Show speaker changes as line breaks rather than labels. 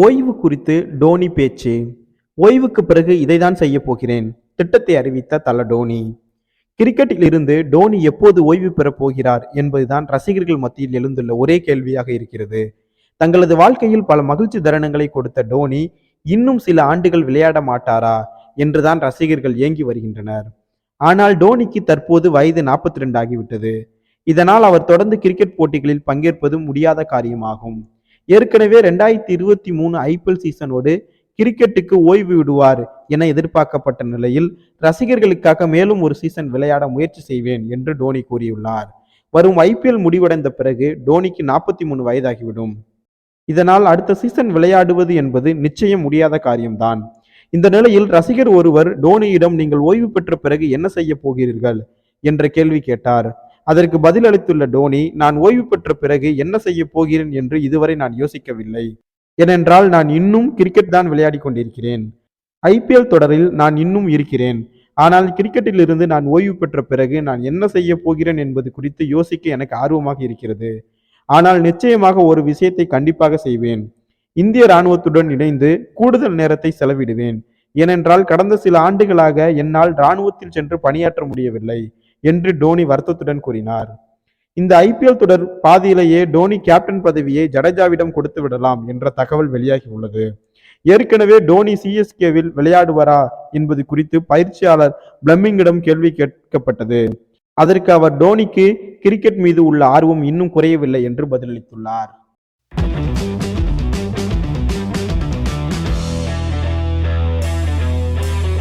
ஓய்வு குறித்து டோனி பேச்சு. ஓய்வுக்கு பிறகு இதைதான் செய்ய போகிறேன் திட்டத்தை அறிவித்த தல டோனி. கிரிக்கெட்டில் இருந்து டோனி எப்போது ஓய்வு பெறப் போகிறார் என்பதுதான் ரசிகர்கள் மத்தியில் எழுந்துள்ள ஒரே கேள்வியாக இருக்கிறது. தங்களது வாழ்க்கையில் பல மகிழ்ச்சி தருணங்களை கொடுத்த டோனி இன்னும் சில ஆண்டுகள் விளையாட மாட்டாரா என்றுதான் ரசிகர்கள் ஏங்கி வருகின்றனர். ஆனால் டோனிக்கு தற்போது வயது நாற்பத்தி ரெண்டு ஆகிவிட்டது. இதனால் அவர் தொடர்ந்து கிரிக்கெட் போட்டிகளில் பங்கேற்பது முடியாத காரியமாகும். ஏற்கனவே ரெண்டாயிரத்தி இருபத்தி மூணு ஐபிஎல் சீசனோடு கிரிக்கெட்டுக்கு ஓய்வு விடுவார் என எதிர்பார்க்கப்பட்ட நிலையில் ரசிகர்களுக்காக மேலும் ஒரு சீசன் விளையாட முயற்சி செய்வேன் என்று டோனி கூறியுள்ளார். வரும் ஐபிஎல் முடிவடைந்த பிறகு டோனிக்கு நாற்பத்தி மூணு வயதாகிவிடும். இதனால் அடுத்த சீசன் விளையாடுவது என்பது நிச்சயம் முடியாத காரியம்தான். இந்த நிலையில் ரசிகர் ஒருவர் டோனியிடம் நீங்கள் ஓய்வு பெற்ற பிறகு என்ன செய்ய போகிறீர்கள்? என்ற கேள்வி கேட்டார். அதற்கு பதிலளித்துள்ள டோனி நான் ஓய்வு பெற்ற பிறகு என்ன செய்ய போகிறேன் என்று இதுவரை நான் யோசிக்கவில்லை. ஏனென்றால் நான் இன்னும் கிரிக்கெட் தான் விளையாடி கொண்டிருக்கிறேன். ஐபிஎல் தொடரில் நான் இன்னும் இருக்கிறேன். ஆனால் கிரிக்கெட்டில் இருந்து நான் ஓய்வு பெற்ற பிறகு நான் என்ன செய்ய போகிறேன் என்பது குறித்து யோசிக்க எனக்கு ஆர்வமாக இருக்கிறது. ஆனால் நிச்சயமாக ஒரு விஷயத்தை கண்டிப்பாக செய்வேன். இந்திய ராணுவத்துடன் இணைந்து கூடுதல் நேரத்தை செலவிடுவேன். ஏனென்றால் கடந்த சில ஆண்டுகளாக என்னால் இராணுவத்தில் சென்று பணியாற்ற முடியவில்லை. என்று டோனி வருத்தத்துடன் கூறினார். இந்த ஐபிஎல் தொடர் பாதியிலேயே டோனி கேப்டன் பதவியை ஜடேஜாவிடம் கொடுத்து விடலாம் என்ற தகவல் வெளியாகி உள்ளது. ஏற்கனவே டோனி சிஎஸ்கேவில் விளையாடுவாரா என்பது குறித்து பயிற்சியாளர் பிளம்மிங்கிடம் கேள்வி கேட்கப்பட்டது. அதற்கு அவர் டோனிக்கு கிரிக்கெட் மீது உள்ள ஆர்வம் இன்னும் குறையவில்லை என்று பதிலளித்துள்ளார்.